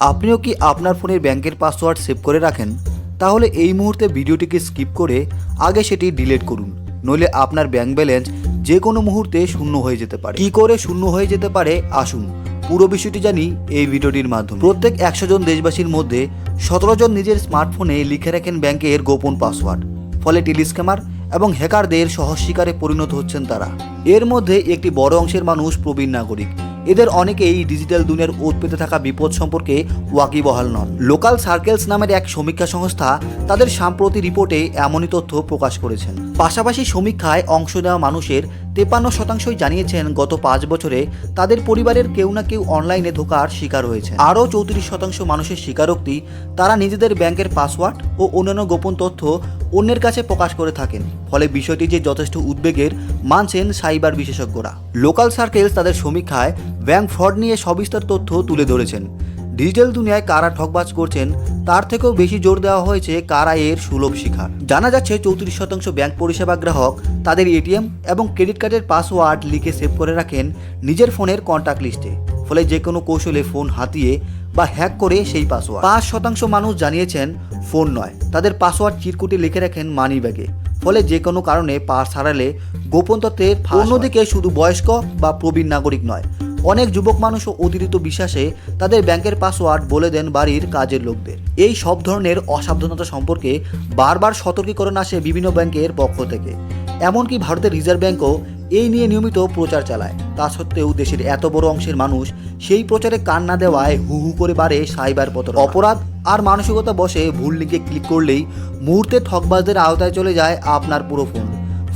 আপনিও কি আপনার ফোনের ব্যাংকের পাসওয়ার্ড সেভ করে রাখেন? তাহলে এই মুহূর্তে ভিডিওটিকে স্কিপ করে আগে সেটি ডিলিট করুন, নইলে আপনার ব্যাংক ব্যালেন্স যে কোনো মুহূর্তে শূন্য হয়ে যেতে পারে। কি করে শূন্য হয়ে যেতে পারে? আসুন, পুরো বিষয়টি জানি এই ভিডিওটির মাধ্যমে। প্রত্যেক একশো জন দেশবাসীর মধ্যে সতেরো জন নিজের স্মার্টফোনে লিখে রাখেন ব্যাংকের গোপন পাসওয়ার্ড। ফলে টেলিস্ক্যামার এবং হ্যাকারদের সহজ শিকারে পরিণত হচ্ছেন তারা। এর মধ্যে একটি বড় অংশের মানুষ প্রবীণ নাগরিক। এদের অনেকেই ডিজিটাল দুনিয়ার ওত পেতে থাকা বিপদ সম্পর্কে ওয়াকিবহাল নন। লোকাল সার্কেলস নামের এক সমীক্ষা সংস্থা তাদের সাম্প্রতিক রিপোর্টে এমনই তথ্য প্রকাশ করেছেন। পাশাপাশি সমীক্ষায় অংশ নেওয়া মানুষের তেপান্ন শতাংশই জানিয়েছেন, গত পাঁচ বছরে তাদের পরিবারের কেউ না কেউ অনলাইনে ধোকার শিকার হয়েছে। আরও চৌত্রিশ শতাংশ মানুষের স্বীকারোক্তি, তারা নিজেদের ব্যাংকের পাসওয়ার্ড ও অন্যান্য গোপন তথ্য অন্যের কাছে প্রকাশ করে থাকেন। ফলে বিষয়টি যে যথেষ্ট উদ্বেগের, মানছেন সাইবার বিশেষজ্ঞরা। লোকাল সার্কেলস তাদের সমীক্ষায় ব্যাংক ফ্রড নিয়ে সবিস্তার তথ্য তুলে ধরেছেন। ডিজিটাল দুনিয়ায় কারা ঠকবাজ করছেন তার থেকেও বেশি জোর দেওয়া হয়েছে কারা এর সুলভ শিখার। জানা যাচ্ছে চৌত্রিশ শতাংশ ব্যাংক পরিষেবা গ্রাহক তাদের এটিএম এবং ক্রেডিট কার্ডের পাসওয়ার্ড লিখে সেভ করে রাখেন নিজের ফোনের কন্ট্যাক্ট লিস্টে। ফলে যে কোনো কৌশলে ফোন হাতিয়ে বা হ্যাক করে সেই পাসওয়ার্ড। পাঁচ শতাংশ মানুষ জানিয়েছেন ফোন নয় তাদের পাসওয়ার্ড চিরকুটে লিখে রাখেন মানি ব্যাগে ফলে যে কোনো কারণে পাস হারালে গোপন ফাঁস অন্যদিকে শুধু বয়স্ক বা প্রবীণ নাগরিক নয় অনেক যুবক মানুষও অতিরিক্ত বিশ্বাসে তাদের ব্যাংকের পাসওয়ার্ড বলে দেন বাড়ির কাজের লোকদের। এই সব ধরনের অসাবধানতা সম্পর্কে বারবার সতর্কীকরণ আসে বিভিন্ন ব্যাংকের পক্ষ থেকে। এমনকি ভারতের রিজার্ভ ব্যাঙ্কও এই নিয়ে নিয়মিত প্রচার চালায়। তা সত্ত্বেও দেশের এত বড় অংশের মানুষ সেই প্রচারে কান না দেওয়ায় হু হু করে বাড়ে সাইবার পতন অপরাধ আর মানসিকতা বসে ভুল লিঙ্কে ক্লিক করলেই মুহূর্তে ঠকবাজদের আওতায় চলে যায় আপনার পুরো ফোন।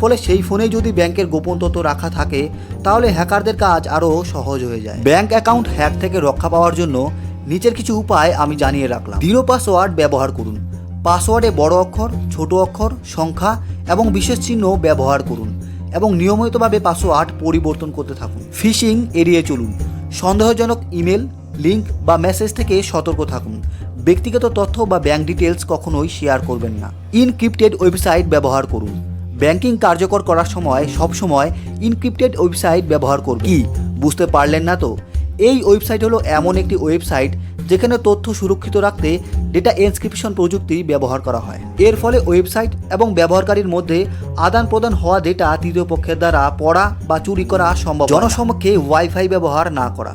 ফলে সেই ফোনে যদি ব্যাংকের গোপন তথ্য রাখা থাকে, তাহলে হ্যাকারদের কাজ আরও সহজ হয়ে যায়। ব্যাংক অ্যাকাউন্ট হ্যাক থেকে রক্ষা পাওয়ার জন্য নিচের কিছু উপায় আমি জানিয়ে রাখলাম। দৃঢ় পাসওয়ার্ড ব্যবহার করুন। পাসওয়ার্ডে বড় অক্ষর, ছোট অক্ষর, সংখ্যা এবং বিশেষ চিহ্ন ব্যবহার করুন এবং নিয়মিতভাবে পাসওয়ার্ড পরিবর্তন করতে থাকুন। ফিশিং এড়িয়ে চলুন। সন্দেহজনক ইমেল লিঙ্ক বা মেসেজ থেকে সতর্ক থাকুন। ব্যক্তিগত তথ্য বা ব্যাংক ডিটেলস কখনোই শেয়ার করবেন না। ইনক্রিপ্টেড ওয়েবসাইট ব্যবহার করুন। ব্যাংকিং কার্যকর করার সময় সবসময় ইনক্রিপ্টেড ওয়েবসাইট ব্যবহার করুন কি? বুঝতে পারলেন না তো? এই ওয়েবসাইট হলো এমন একটি ওয়েবসাইট যেখানে তথ্য সুরক্ষিত রাখতে ডেটা এনস্ক্রিপশন প্রযুক্তি ব্যবহার করা হয়। এর ফলে ওয়েবসাইট এবং ব্যবহারকারীর মধ্যে আদান প্রদান হওয়া ডেটা তৃতীয় পক্ষের দ্বারা পড়া বা চুরি করা সম্ভব জনসমক্ষে ওয়াইফাই ব্যবহার না করা।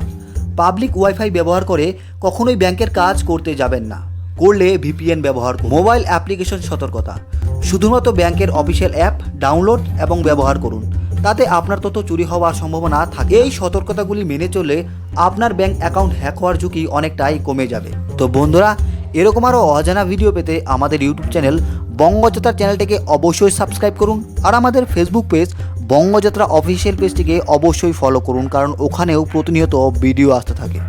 পাবলিক ওয়াইফাই ব্যবহার করে কখনোই ব্যাংকের কাজ করতে যাবেন না। করলে ভিপিএন ব্যবহার করুন। মোবাইল অ্যাপ্লিকেশন সতর্কতা। শুধুমাত্র ব্যাংকের অফিসিয়াল অ্যাপ ডাউনলোড এবং ব্যবহার করুন। তাতে আপনার তথ্য চুরি হওয়ার সম্ভাবনা থাকে। এই সতর্কতাগুলি মেনে চললে আপনার ব্যাঙ্ক অ্যাকাউন্ট হ্যাক হওয়ার ঝুঁকি অনেকটাই কমে যাবে। তো বন্ধুরা, এরকম আরও অজানা ভিডিও পেতে আমাদের ইউটিউব চ্যানেল বঙ্গযাত্রা চ্যানেলটিকে অবশ্যই সাবস্ক্রাইব করুন আর আমাদের ফেসবুক পেজ বঙ্গযাত্রা অফিসিয়াল পেজটিকে অবশ্যই ফলো করুন, কারণ ওখানেও প্রতিনিয়ত ভিডিও আসতে থাকে।